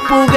பொறுப்புக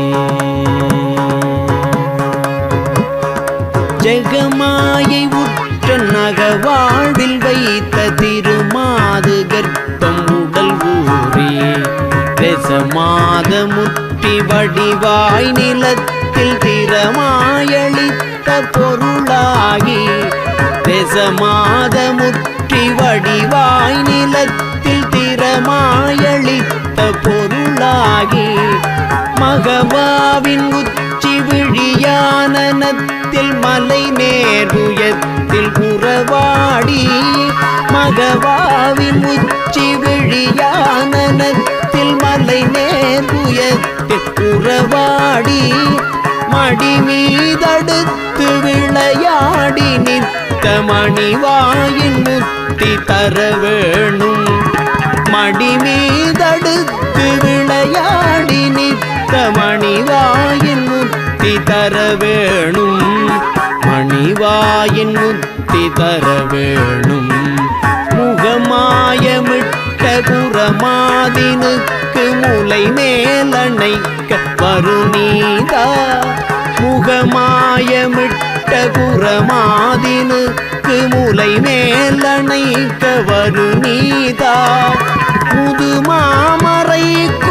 ஜெகமாயை உற்ற நகவாழ்வில் வைத்த திருமாது கர்ப்பம் உடல் ஊரே ரசமாத முற்றி வடிவாய் நிலத்தில் திறமாயளித்த பொருளாகி ரசமாத முற்றி வடிவாய் நிலத்தில் திறமாயளித்த பொருளாகி மகவாவின் உச்சி விழியானனத்தில் மலை நேருயத்தில் புறவாடி மகவாவின் உச்சி விழியானனத்தில் மலை நேருயத்தில் புறவாடி மடி மீதடுத்து விளையாடி நிற்க மணிவாயின் முத்தி தர வேணும். மடி மீதடுத்து விளையாடி நிற்க மணிவாயின் முத்தி முத்தி தர வேணும். மணிவாயின் முத்தி தர வேணும். முகமாயமிட்ட குரமாதினுக்கு முலை மேலணைக்க வருநீதா. முகமாயமிட்ட குரமாதினுக்கு முலை மேலணைக்க வருநீதா. முதுமாமறைக்குள் ஒரு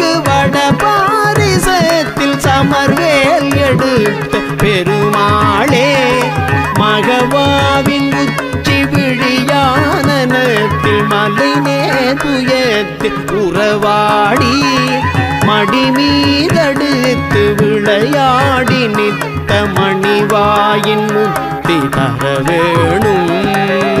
பாரிசத்தில் எடுத்த பெருமாளே மகவாவின் உச்சி விழியானத்தில் மலை நேதுயத்தில் உறவாடி மடி மீதடுத்து விளையாடி நித்த மணிவாயின் முத்தி தர வேணும்.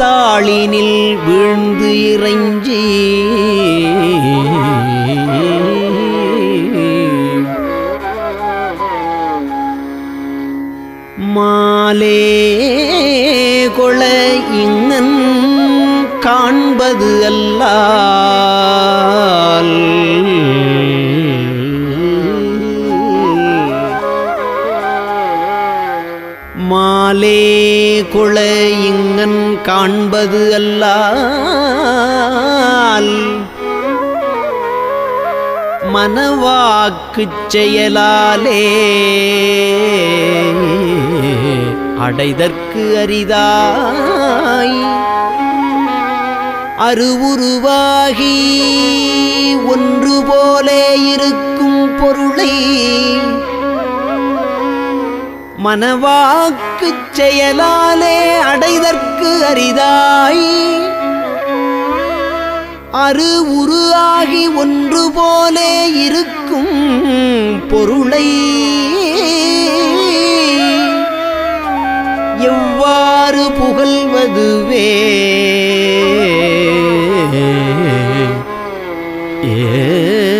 தாளினில் வீழ்ந்து இறைஞ்சி. அழகுச் செயலாலே அடைதற்கு அரிதாய். அருவுருவாகி ஒன்று போலே இருக்கும் பொருளை. மனவாக்குச் செயலாலே அடைதற்கு அரிதாய். அரு உருவாகி ஒன்று போலே இருக்கும் பொருளை. எவ்வாறு புகழ்வதுவே? ஏ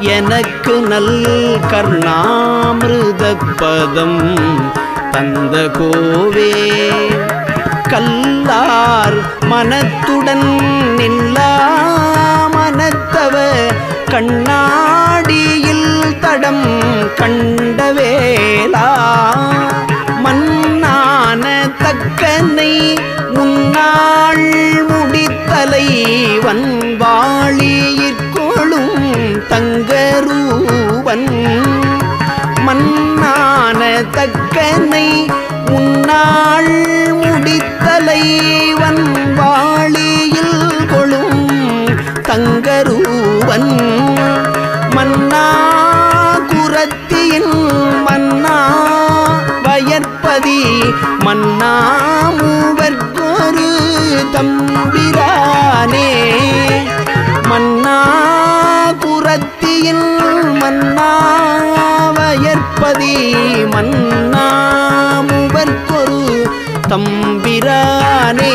எனக்கு நல் கர்ணாமிருத பதம் தந்த கோவே. கல்லார் மனத்துடன் நில்லா மனத்தவ கண்ணாடியில் தடம் கண்டவேலா மன்னான தக்கனை முன்னாள் முடித்தலை வன்வாளியிற்கொளும் தங்கரூபன் மன்னான தக்கனை உன்னாள் முடித்தலை வன்வாளியில் கொழும் தங்கரூபன் மன்னா குரத்தியின் மன்னா வயற்பதி மன்னா மூவர்க்கொரு தம்பிரானே. மன்னா குரத்தியில் மன்னாவயற்பதி வயற்பதி தம்பிரானே.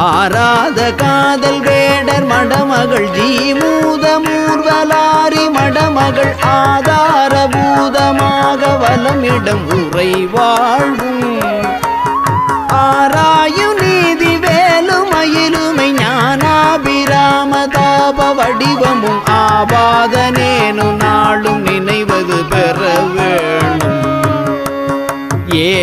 ஆராத காதல் வேடர் மடமகள் ஜீமூத மூர்வலாரி மடமகள் ஆதாரபூதமாக வலமிடம் உரை வாழ்வும்.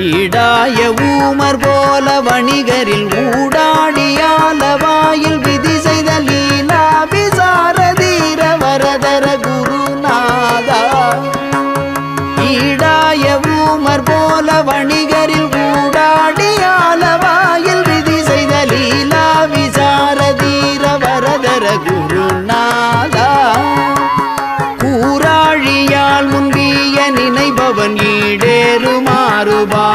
ஈடாய ஊமர் போல வணிகரில் ஊடாடியால வாயில் விதி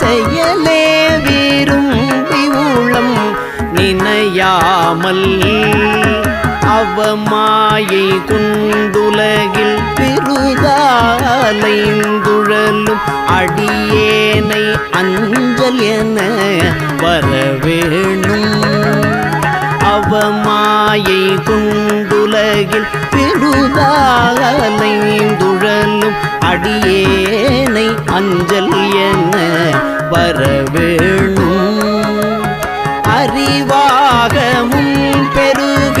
செயலே விரும்பி உளம் நினையாமல். அவமாயை குண்டுலகில் பெருதாலைந்துழலும் அடியேனை அஞ்சல் என வரவேணும். மாயை கொண்டுலகில் பெருதாலைந்துழலும் அடியேனை அஞ்சல் என வரவேணும். அறிவாகமும் பெருக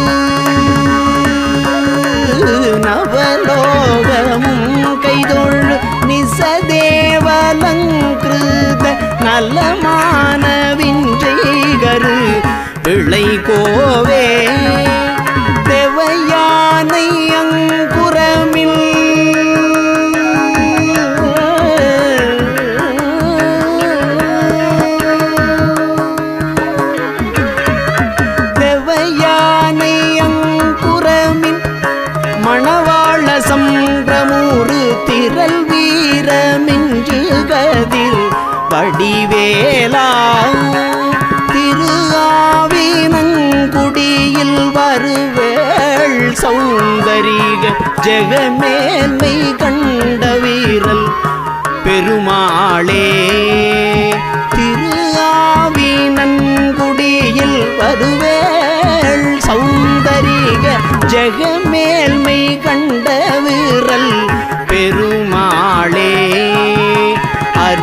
நலமான விஞ்சைகரு இளை கோவே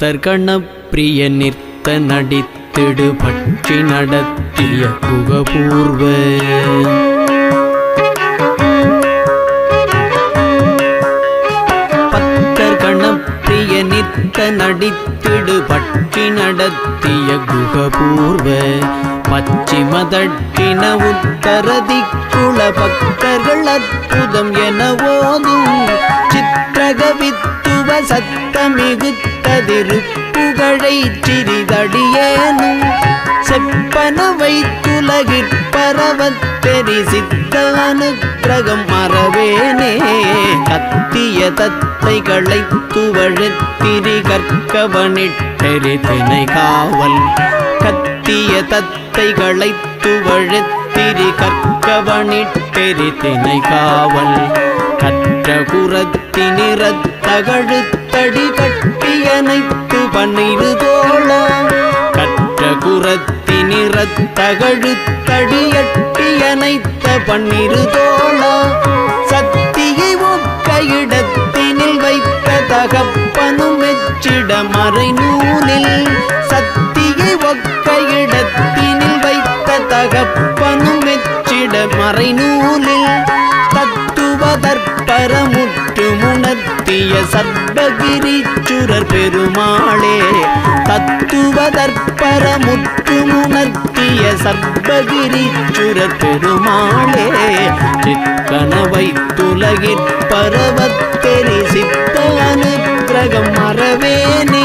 கர்த்தர் கணப்பிரிய நிற்த நடித்திடு பற்றி நடத்திய குகபூர்வ பத்தர் கணப்பிரிய நிற்த நடித்திடு பற்றி நடத்திய குகபூர்வ பச்சிமதட்டின உத்தரதிக்குள பக்தர்கள் சிறிதடியேனும் செப்பன வைத்துலகிற்பரவத் தெரிசித்த அனுக்கிரகம் மறவேனே. கத்திய தத்தைகளை துவழத்திரி கற்கவனிட்டெரி தினை காவல். கத்திய தத்தைகளை துவழத்திரி கற்கவனிட்டெரி தினை காவல். கற்ற குரத்தினிறத்தகழுத்தடி கட்டியனைத்து பன்னிரு போல கற்ற குரத்தி நிறத்தகழுத்தடியட்டியனைத்த பன்னிரு தோழ சக்தியை ஒக்க இடத்தினில் வைத்த தகப்பனும் மெச்சிட மறை நூலில் சக்தியை ஒக்க இடத்தினில் வைத்த தகப்பனும் மெச்சிட மறை நூலில் தத்துவதற்பரமுற்று முணர்த்திய சர்வகிரிச்சுரர் பெருமாளே தத்துவதற்பரமுற்று முணர்த்திய சர்வகிரிச்சுரர் பெருமாளே சிக்கனவை துலகிற்பரவத்தெரி சித்த அனுக்கிரகம் மறவேனே.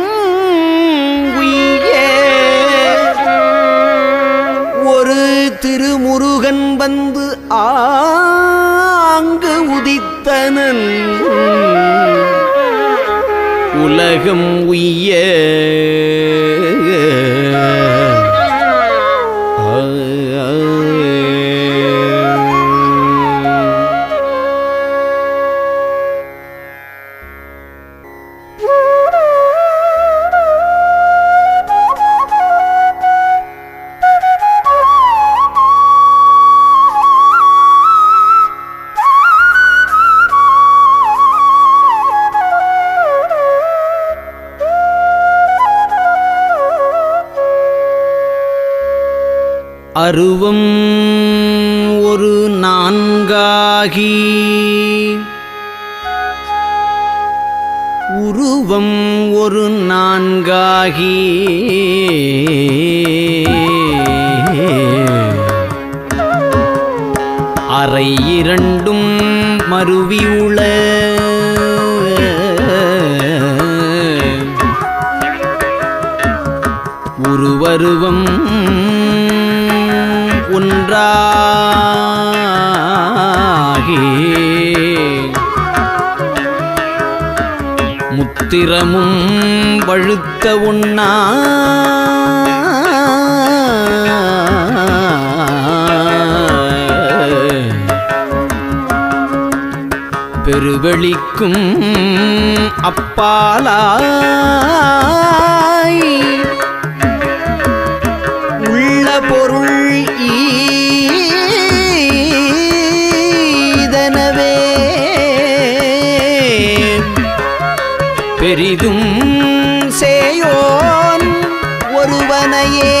ஆங்கன் வந்து ஆங்கு உதித்தனன். உலகம் உய்ய அறை இரண்டும் மருவியுள உருவருவம் ஒன்றாகி. முத்திரமும் பழுத்த உண்ணா பெருவெளிக்கும் அப்பாலாய். உள்ள பொருள் ஈதனவே. பெரிதும் சேயோன் ஒருவனையே.